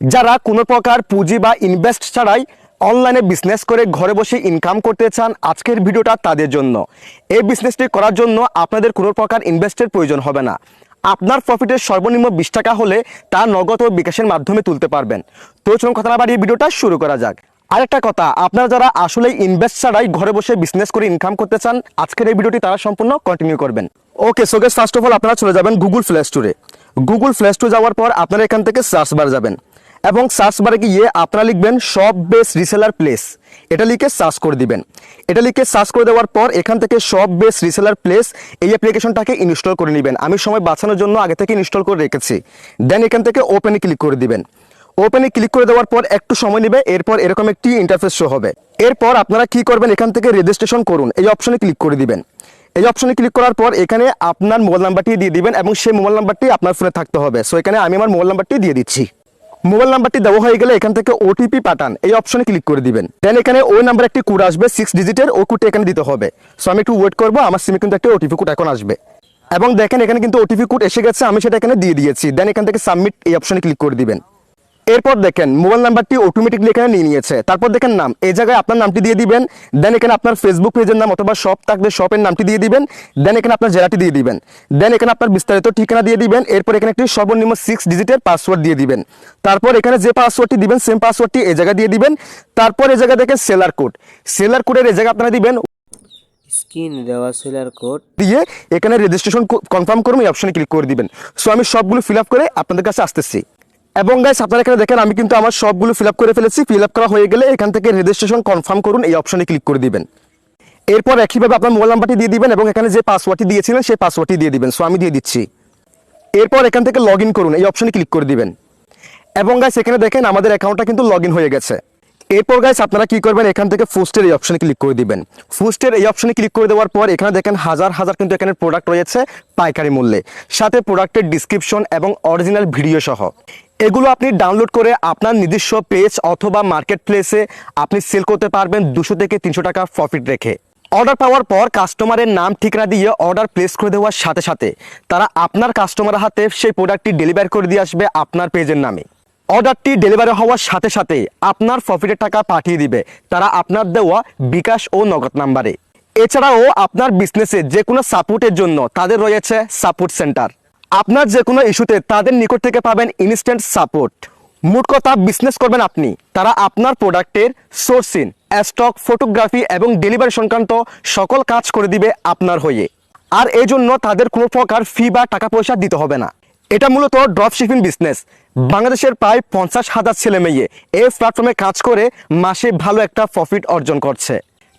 যারা কোনো প্রকার পুঁজি বা ইনভেস্ট ছাড়াই অনলাইনে বিজনেস করে ঘরে বসে ইনকাম করতে চান, আজকের ভিডিওটা তাদের জন্য। এই বিজনেসটি করার জন্য আপনাদের কোনো প্রকার ইনভেস্টের প্রয়োজন হবে না। আপনার প্রফিটের সর্বনিম্ন বিশ টাকা হলে তা নগদ ও বিকাশের মাধ্যমে তুলতে পারবেন। তো চলুন কথা না বাড়িয়ে ভিডিওটা শুরু করা যাক। আরেকটা কথা, আপনারা যারা আসলে ইনভেস্ট ছাড়াই ঘরে বসে বিজনেস করে ইনকাম করতে চান, আজকের এই ভিডিওটি তারা সম্পূর্ণ কন্টিনিউ করবেন। Okay so guess first of all আপনারা চলে যাবেন গুগল প্লে স্টোরে গুগল প্লে স্টোর যাওয়ার পর আপনারা এখান থেকে সার্চ বার যাবেন। এবং সার্চ বারে গিয়ে আপনারা লিখবেন সব বেস রিসেলার প্লেস এটা লিখে সার্চ করে দিবেন। এটা লিখে সার্চ করে দেওয়ার পর এখান থেকে সব বেস রিসেলার প্লেস এই অ্যাপ্লিকেশনটাকে ইনস্টল করে নেবেন। আমি সময় বাঁচানোর জন্য আগে থেকে ইনস্টল করে রেখেছি। দেন এখান থেকে ওপেনে ক্লিক করে দিবেন। ওপেনে ক্লিক করে দেওয়ার পর একটু সময় নেবে, এরপর এরকম একটি ইন্টারফেস শো হবে। এরপর আপনারা কি করবেন, এখান থেকে রেজিস্ট্রেশন করুন। এই অপশনে ক্লিক করে দিবেন। এই অপশনে ক্লিক করার পর এখানে আপনার মোবাইল নাম্বারটি দিয়ে দিবেন এবং সেই মোবাইল নাম্বারটি আপনার ফোনে থাকতে হবে। সো এখানে আমি আমার মোবাইল নাম্বারটি দিয়ে দিচ্ছি। মোবাইল নাম্বারটি দেওয়া হয়ে গেলে এখান থেকে ওটিপি পাঠান। এই অপশনে ক্লিক করে দিবেন। দেন এখানে ওই নাম্বার একটি কোড আসবে সিক্স ডিজিটের ও কোডটি এখানে দিতে হবে। সো আমি একটু ওয়েট করব, আমার সিমে কিন্তু একটা ওটিপি কোড এখন আসবে। এবং দেখেন, এখানে কিন্তু ওটিপি কোড এসে গেছে, আমি সেটা এখানে দিয়ে দিয়েছি। দেন এখান থেকে সাবমিট এই অপশনে ক্লিক করে দিবেন। এরপর দেখেন মোবাইল নাম্বারটি অটোমেটিকলি এখানে নিয়ে নিয়েছে। তারপর দেখেন নাম। এই জায়গায় আপনার নামটি দিয়ে দিবেন দেন এখানে আপনার ফেসবুক পেজের নাম অথবা শপ থাকলে শপের নামটি দিয়ে দিবেন দেন এখানে আপনার জেলাটি দিয়ে দিবেন। দেন এখানে আপনার বিস্তারিত ঠিকানা দিয়ে দিবেন এরপর এখানে একটি সর্বনিম্ন সিক্স ডিজিটের পাসওয়ার্ড দিয়ে দিবেন। তারপর এখানে যে পাসওয়ার্ডটি দিবেন সেম পাসওয়ার্ডটি এই জায়গায় দিয়ে দিবেন। তারপর এই জায়গায় দেখেন সেলার কোড সেলার কোডের এই জায়গায় আপনারা দিবেন। স্ক্রিন দেওয়া সেলার কোড দিয়ে এখানে রেজিস্ট্রেশন কনফার্ম করুন এই অপশনে ক্লিক করে দিবেন। সো আমি সবগুলো ফিল আপ করে আপনাদের কাছে আসতেছি। এবং গাইস আপনারা এখানে দেখেন, আমি কিন্তু আমার সবগুলো ফিল করে ফেলেছি। ফিল করা হয়ে গেলে এখান থেকে রেজিস্ট্রেশন কনফার্ম করুন, এই অপশনে ক্লিক করে দিবেন। এরপর একইভাবে আপনার মোবাইল নাম্বারটি দিয়ে দিবেন এবং এখানে যে পাসওয়ার্ডটি দিয়েছিলেন, সেই পাসওয়ার্ডটি দিয়ে দিবেন। সো আমি দিয়ে দিচ্ছি। এরপর এখান থেকে লগ করুন, এই অপশনে ক্লিক করে দিবেন। এবং গাইস এখানে দেখেন, আমাদের অ্যাকাউন্টটা কিন্তু লগ হয়ে গেছে। এরপর গাইস আপনারা কি করবেন, এখান থেকে ফুস্টের এই অপশনে ক্লিক করে দিবেন। ফুস্টের এই অপশনে ক্লিক করে দেওয়ার পর, এখানে দেখেন, হাজার হাজার কিন্তু এখানে প্রোডাক্ট রয়েছে পাইকারি মূল্যে। সাথে প্রোডাক্টের ডিসক্রিপশন এবং অরিজিনাল ভিডিও সহ। এগুলো আপনি ডাউনলোড করে আপনার নিজস্ব পেজ অথবা মার্কেট প্লেসে আপনি সেল করতে পারবেন দুশো থেকে তিনশো টাকা প্রফিট রেখে। অর্ডার পাওয়ার পর কাস্টমারের নাম ঠিকানা দিয়ে অর্ডার প্লেস করে দেওয়ার সাথে সাথে তারা আপনার কাস্টমারের হাতে সেই প্রোডাক্টটি ডেলিভারি করে দিয়ে আসবে আপনার পেজের নামে। অর্ডারটি ডেলিভারি হওয়ার সাথে সাথে আপনার প্রফিটের টাকা পাঠিয়ে দিবে তারা আপনার দেওয়া বিকাশ ও নগদ নাম্বারে এছাড়াও আপনার বিজনেসে যে কোনো সাপোর্টের জন্য তাদের রয়েছে সাপোর্ট সেন্টার আপনার যে কোনো ইস্যুতে তাদের নিকট থেকে পাবেন ইনস্ট্যান্ট সাপোর্ট মোট কথা বিজনেস করবেন আপনি। তারা আপনার প্রোডাক্টের সোর্সিং স্টক ফটোগ্রাফি এবং ডেলিভারি সংক্রান্ত সকল কাজ করে দিবে আপনার হয়ে। আর এই জন্য তাদের কোনো প্রকার ফি বা টাকা পয়সা দিতে হবে না। এটা মূলত ড্রপ শিপিং বিজনেস বাংলাদেশের প্রায় পঞ্চাশ হাজার ছেলে মেয়ে এই প্ল্যাটফর্মে কাজ করে মাসে ভালো একটা প্রফিট অর্জন করছে।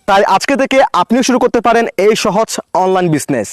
তাই আজকে থেকে আপনিও শুরু করতে পারেন এই সহজ অনলাইন বিজনেস